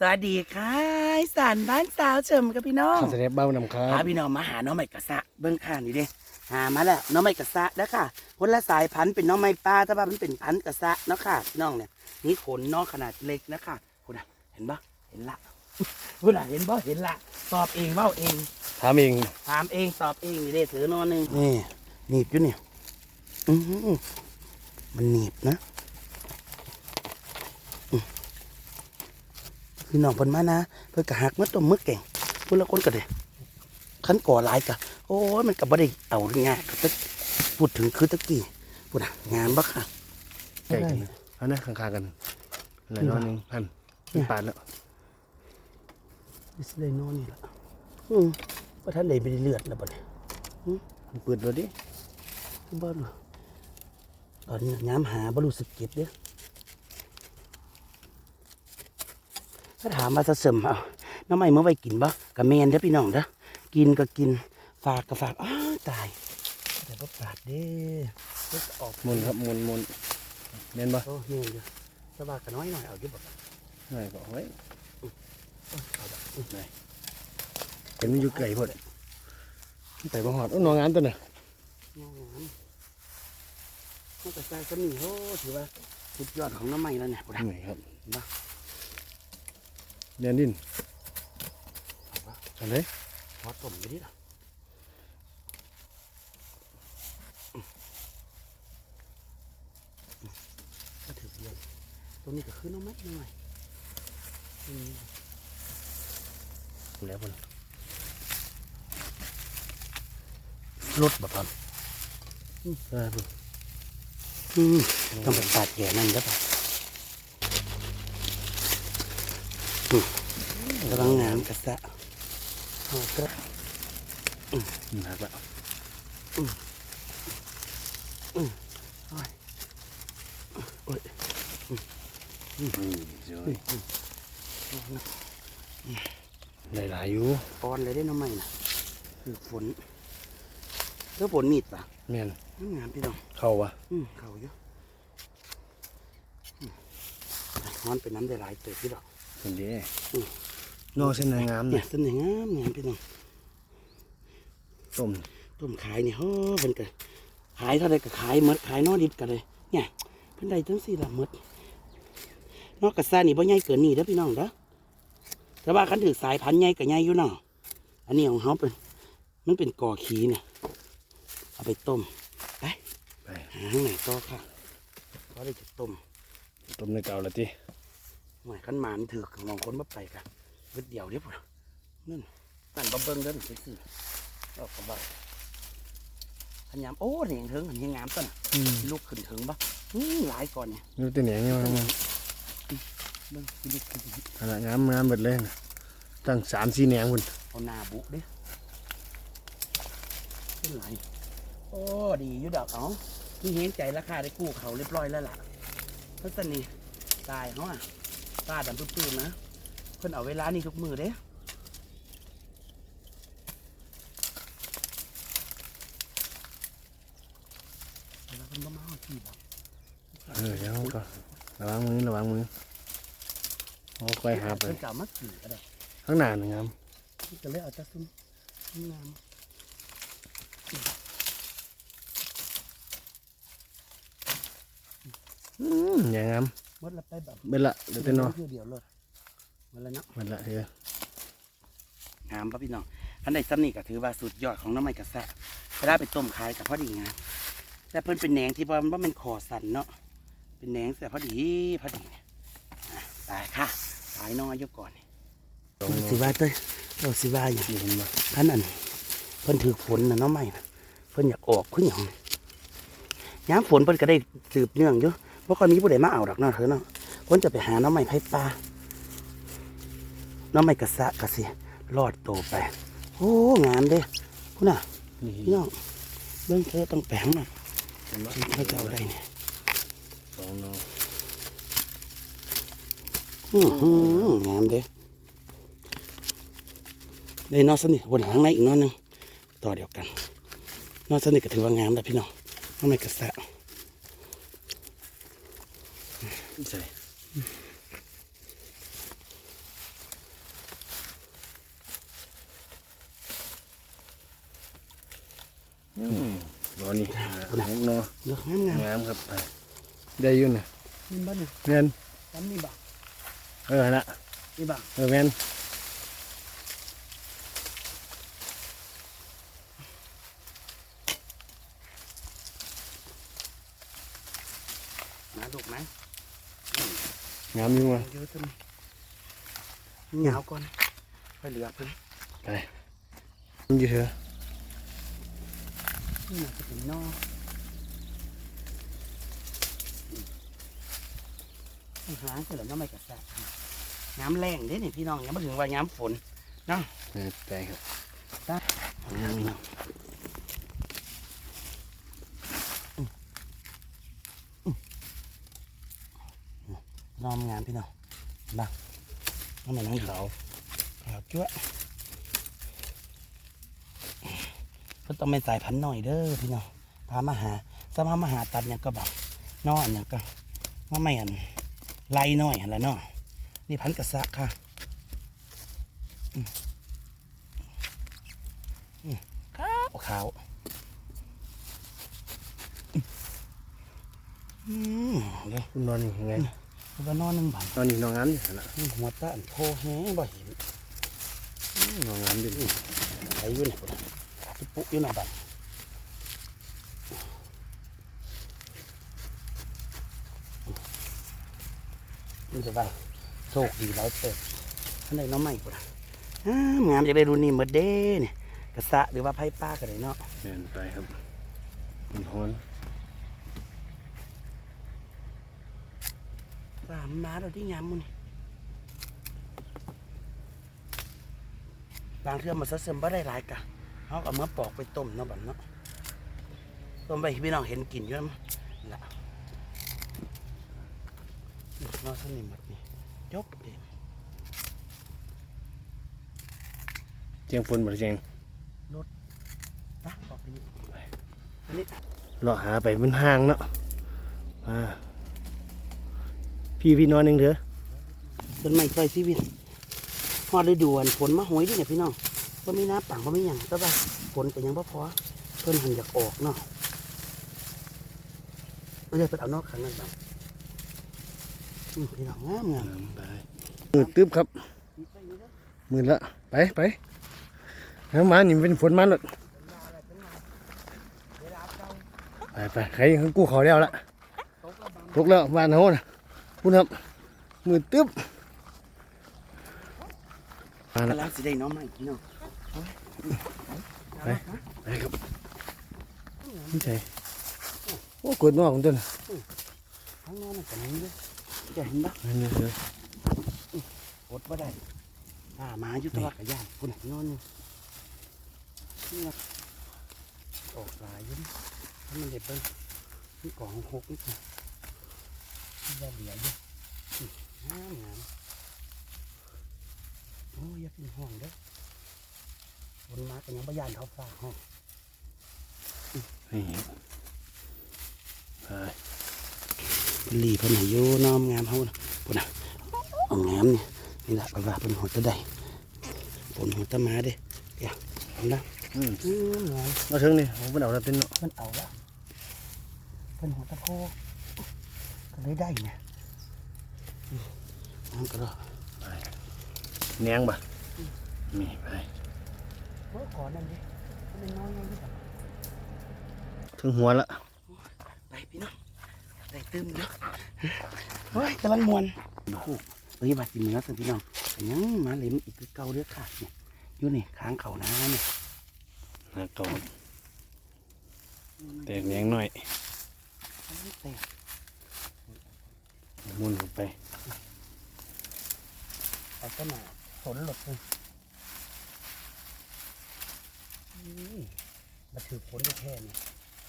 สวัสดีค่ะอีสานบ้านสาวเฉิมกับพี่น้องข้าวเสด็จเบ้านำครัพาบพี่น้องมาหาน้องใหม่กระสะเบิ้งข้างนี่เด้หามาแล้วน้องใหม่กระสะแล้วค่ะคนละสายพันธุ์เป็นน้องใหม่ปลาแต่ว่ามันเป็นพันธุ์กระสะเนาะค่ะพี่น้องเนี่ยนี่ขนน้องขนาดเล็กนะคะคุณอะเห็นปะเห็นละคุณอะเห็นปะเห็นละตอบเองเว่าเองถามเองถามเองตอบเองนี่เด้ถือนอนหนึ่งนี่หนีบอยู่เนี่ยอือหือมันหนีบนะอืม พี่น้องเพิ่นมานะเพิ่นกะหักมาต้มมือเก่งพุ่นละคนก็เด้ขันก่อหลายกะโอ้ยมันก็บ่ได้เอาง่ายก็พูดถึงคือตะกี้พูดอะงามบ่ค่ะใกล้กันเอานะข้างๆกันหลายน้อยหนึงพันเป็นปาดแล้วดิสเลยนอนนี่ล่ะอืมว่าท่านได้ไปเลือดแล้วบ่เนี่ยเปิดดูดิบ่รู้ตอนนี้ย้ำหาบ่รู้สึกเจ็บเด้อ ถ้าถามว่าจะเสริมเอาน้ำไม่เมื่อไว้กินบ่กับแมนเด้อพี่น้องเด้อกินก็กินฝากก็ฝากอ้าวตายแต่บ่ปาดเด้อเพิ่นออกหมุนครับหมุนหมุนเน้นปะโอ้นี่อยู่สบายกันน้อยหน่อยเอาอยู่บ่หน่อยก็ไว้เอาบ่อื้อไหนเห็นมันอยู่ไกลพอดไปบังหอดเอาหนองงานตัวน่ะงามงามมันก็ใส่ก็มีโอ้ถือว่าสุดยอดของน้ำใหม่แล้วเนี่ยบ่ได้ไหนครับ บ่นินอาบ่เอะไรพอต้มไปดิล่ะมอืมก็ถือเรียนตรงนี้ก็คือน้ำมันหน่อยแล้วมันรถแบบนั้นเออพุ่นอืมต้องเป็นตัดแก่นั่นแล้วปะอืม กำลังงามกระสะเอากระหนักละโอ้ยอืมสวยได้หลายอยู่ปอนเลยได้น้ำใหม่น่ะคือฝนแล้วฝนมีดป่ะแม่นงามพี่น้องเข้าวะอืมเขาอยู่อืมนอนเป็นน้ำได้หลายเติบพี่ดอก เห็นดิอืมนอกเส้นงามเนี่เนี่ยยต้นไหนงามงามพี่น้องต้มต้มขายนี่เฮ้อเป็นกันขายเท่าไรก็ขายหมดขายนอดิบกันเลย เนี่ยเพิ่นได้ทั้งสี่ละหมดนอกกระซ่านี่บ่ใหญ่เกินนี่เด้อพี่น้องเด้อแต่ว่าคันถือสายพันธุ์ใหญ่ก็ใหญ่อยู่เนาะอันนี้ของเขาเป็น มันเป็นกอขีเนี่ย เอาไปต้ม ไป ไปหาข้างไหนต่อค่ะก็ได้จะต้ม ต้มในเก่าละที หน่วยขันหมานถือของมองคนมาไปกันเวทเดียวเดียวพุ่นนั่นนั่นบะเบิ้งเด้อสิสิออกกระบะขันยามโอ้เหนียงถึงเหนียงงามต้นน่ะอืมลูกขึ้นถึงปะอืมหลายก่อนเนี่ยนี่ตัวเหนียงนี่มันเบิ้งลูกขึ้นถึงขนาดงามงามเบิดเลยนะตั้งสามสี่แหนงคุณเอาหน้าบุกเด้เป็นไรโอ้ดีอยู่ดอกเอาที่เห็นใจราคาได้กู้เขาเรียบร้อยแล้วล่ะเพราะสนี่ตายเขาอะ ตาดำปื้มๆนะเพิ่นเอาเวลานี่ทุกมือเด้เวลาเพิ่นบ่มาเอาที่บ่เออเดี๋ยวก็ระวังมือระวังมือเอาค่อยหาไปเพิ่นกล่าวมาขี่ก็ได้ข้างหน้าหนึ่งครับนี่ก็เลยเอาแต่ซุ้มงามอืมอย่างงามห มดละไปแบบเบ็ดละเดี๋ยวเต้นเนาะเดียวเลยหมาแล้วเนาะเบ็ดละเฮ้ยงามปะพี่น้องอันใดซ้ำนี่ก็ถือว่าสุดยอดของน้ำมันกระแสะเวลาไปต้มขายกับพอดีงามแต่เพิ่นเป็นแหนงที่ว่ามันเป็นคอสันเนาะเป็นแหนงแต่พอดีพอดีอะตายค่ะตายน้อยอยู่ก่อนลองสิว่าเต้ยเราสิว่าอย่างดูมันมาท่านอันเพิ่นถือฝนนะเนาะไม่นะเพิ่นอยากออกขึ้นอหย่างย้ำฝนเพิ่นก็ได้สืบเนื่องอยู่ เพราะค่อยมีผู้ใดมาเอาดอกเนาะเธอเนาะคนจะไปหาน้องใหม่ไผ่ปลาน้องใหม่กระสะกระเสียรอดโตไป โอ้งามเด้คุณน่ะนี่พี่น้องเรื่องเธอต้องแปลงหน่อยเห็นปะเขาจะเอาได้เนี่ยสองเนาะอื้อหืองามเด้ได้นอสนิทบนหางในอีกนอนหนึงต่อเดียวกันนอสนิทก็ถือว่างามแล้วพี่น้องน้องใหม่กระสะ อืมรอนี่หกนอเลือกงามงามงามครับไปได้อยุ่น่ะนี่บ้านนี่แม่นจำนี่บ่เออละนี่บ่เออแม่นมาลูกไหมงามอยู่ว่ะเยอะจังเหงาก่อนไปเหลือเพิ่นไปมันอยู่เถอะ นี่น่าจะเป็นนอกปัญหาคือเหลือน้ำไม่กระแสน้ำแรงเด้นี่พี่น้องยังไม่ถึงว่าน้ำฝนเออไปครับน้ำพี่น้องน้อมงานพี่น้องบังน้ำมันน้ำขาวขาวจ้วะเพิ่นต้องเป็นสายพันธุ์หน่อยเด้อพี่น้องพามาหาสมามาหาตัดเนี่ยงก็แบบนออันเนี่ยงก็ว่าไม่อันไล่หน่อยอันละเนาะนี่พันธุ์กระซะค่ะอืมอืมขาวขาวอืมเดี๋ยวนอนนี่ยังไงเอาไปนอนหนึ่งบันนอนนี่นอนงามอยู่หั่นละหัวตาอันโพแห้บ่เห็นอืมนอนงามอยู่ไหลอยู่ไหนพุ่นที่ ปุ๊อยู่หน้าบ้านมันจะว่าโชคดีหลายเติบอันไหนน้องใหม่พุ่นอะอ้างามอยากได้รุ่นนี้หมดเด้เนี่ยกระสะหรือว่าไพ่ป้าก็ได้เนาะเดินไปครับมันฮ้อนสามมาเราที่งามมุนบางเทื่อมาซะเสริมบ่ได้หลายกะ เขาก็เอามื่อปอกไปต้มเนาะบัดเนาะต้มไปให้พี่น้องเห็นกินอยู่แล้วมั้งละนอสนิมหมดนี่ยกเองเจียงฝนบ่ได้เจียงตักออกไปนี่อันนี้เลาะหาไปมันห่างเนาะอ่าพี่พี่นอนหนึงเถอะต้นไม้ซอยชีวิตพอฤดูอันฝนมาหวยด้วยเนี่ยพี่น้อง ก็ไม่น้ำปังก็ไม่หยังแต่ว่าฝนก็ยังบ่พอเพิ่นหันอยากออกเนาะไม่ได้ไปเอานอกขังนั่นแบบอืมพี่น้องงามงามไปมืดตึ๊บครับ มืดละไปไปแล้วมานี่เป็นฝนมาแล้วไปไปใครยังกู้เขาแล้วละตกแล้วบ้านเขาน่ะพูดครับมืดตึ๊บมาละกำลังสิได้น้องใหม่พี่น้อง ไปไปครับนี่ใช่โอ้กดนอกของต้นข้างนอกมันก็มีเลยจะเห็นปะอันนี้เลยอดว่าได้อ่าหมาอยู่แตะวักกระย่างคนไหนนอนอยู่นี่ล่ะออกหลายอยุ่นถ้ามันเด็ดเปิ้ลนี่กล่องหกนี่ค่ะนี่ยาเหลืออยู่อืมงามงามโอ้ยอยาเป็นห้องเด้อ บนมากันยังพยานเขาฟ้าห้องนี่ไปหลีเพิ่นให้อยู่น้อมงามเฮานะพุ่นน่ะเอางามนี่นี่ล่ะเอาว่าเพิ่นหัวตะได้เพิ่นหัวตะมาเด้เดี๋ยวเอาละอืมอืมงามมาถึงนี่ผมเป็นเอาแล้วเป็นเนาะเพิ่นเอาละเพิ่นหัวตะโพก็เลยได้เนี่ยอืมน้ำกระดอกแหนงบ่นี่ไป เมื่อก่อนนั่นดิมันน้อยยังที่แบบถึงหัวละไปพี่น้องได้ตึมเนาะเฮ้ยกำลังมวนคู่เฮ้ยบาดจิมือแล้วสิพี่น้องแต่ยังมาเหล็มอีกคือเก่าเด้อค่ะเนี่ยอยู่นี่ค้างเขานะเนี่ยนะตัวแตกแหนงหน่อยแตกหมุนเข้าไปเอาต้นหนาสนหลดเลยอื มมาถือผลได้แค่นี้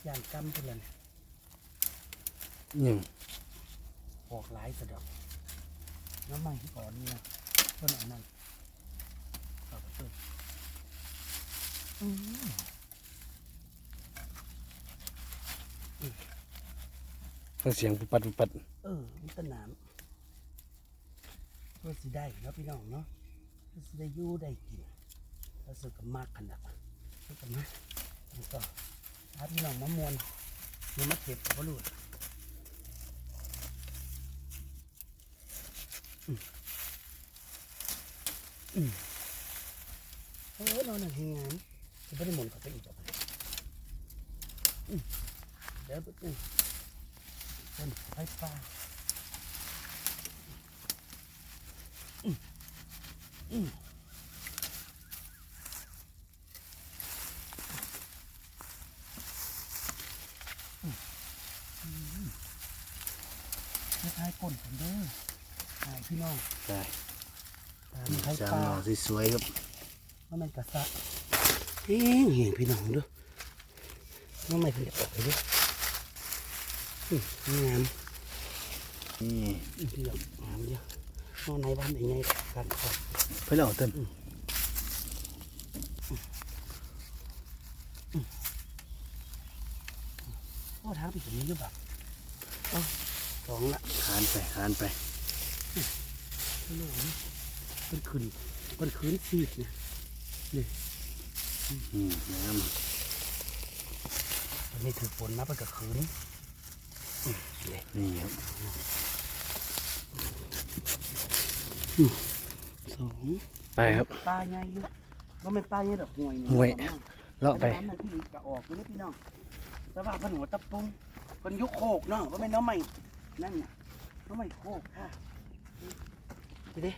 ย่านกำเป็นเลยยังออกหลายสะดอกน้ำมันที่ก่อนนี่นะต้นอันนั้นเอาไปต้นอืมฟังเสียงปุบปัดปุบปัด เออมีต้นน้ำเพื่อสิได้เนาะพี่น้องเนาะเพื่อสิได้อยู่ได้กินแล้วสึกก็มากขนาด แล้วก็มาแล้วก็พาพี่น้องมามวนมันมาเก็บกับลูกอืมอืมโอ้ยนอนหนังงานจะไม่ได้หมุนเข้าไปอีกต่อไปเดี๋ยวปุ๊บเป็นไฟฟ้าอืมอืม คล้ายๆก้นผมเด้อหาย พี่น้องได้ตามไทยจานปลาหน่อสวยๆครับว่ามันกระซะเฮ้ยเห็นพี่น้องเด้วยน้องไม่เพิ่งจะออกเลยเด้วยงามนี่อีกเดียวงามเดียวนอนในบ้านไหนไงกันขอบเพื่อนเอาเต้นโอ้ทางปีกนี้หรือเปล่าเอ้าสองละคานไปคานไป โลนี่เป็นคืนเป็นคืนซีดเนี่ยอืมน้อันนี้ถือฝนนะเป็นกับคืนอืมเลยำนี่ครับสองไปครับปลาใหญ่อยู่ว่ามันปลาใหญ่ดอกห่วยนี่ห่วยเลาะไปน้ำมันที่กะออกอยู่นี่พี่น้องแต่ว่าเพันหัวตะปุงเพันยุกโคกเนาะว่าเป็นน้องใหม่นั่นน่ะน้องใหม่โคกค่ะ ดูดิ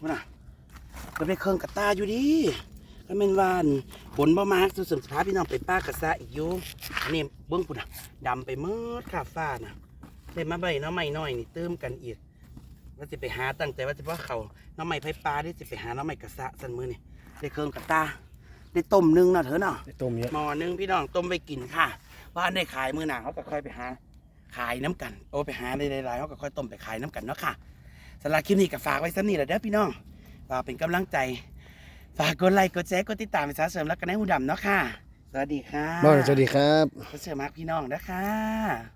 ว่าน่ะก็ไปเครื่องกับตาอยู่ดิก็เป็นวานฝนบ่มากสุดสมสภาพพี่น้องไปป้ากระซะอีกอยู่อันนี้เบื้องปุ่นอะดำไปเมื่อข้าฟ้าน่ะเลยมาใบน้องใหม่น้อยนี่เติมกันอีกว่าจะไปหาตั้งแต่ว่าจะว่าเขาน้องใหม่ไผ่ปลาได้จะไปหาน้องใหม่กระซะสันมือนี่ได้เครื่องกับตาได้ต้มหนึงเนาะเถอะเนาะไปต้มเยอะหม้อหนึงพี่น้องต้มไปกินค่ะบ้านได้ขายมือหนาเขาก็ค่อยไปหาขายน้ำกัน โอ้ไปหาในหลายๆเขาก็ค่อยต้มไปขายน้ำกันเนาะค่ะ สำหรับคลิปนี้ก็ฝากไว้สักนี่แหละเด้อพี่น้องฝากเป็นกำลังใจฝากกดไลค์กดแชร์กดติดตามไปซะเสริมแล้วกันให้หูดำเนาะค่ะ สวัสดีค่ะบ้านสวัสดีครับก็เชื่อมากพี่น้องนะคะ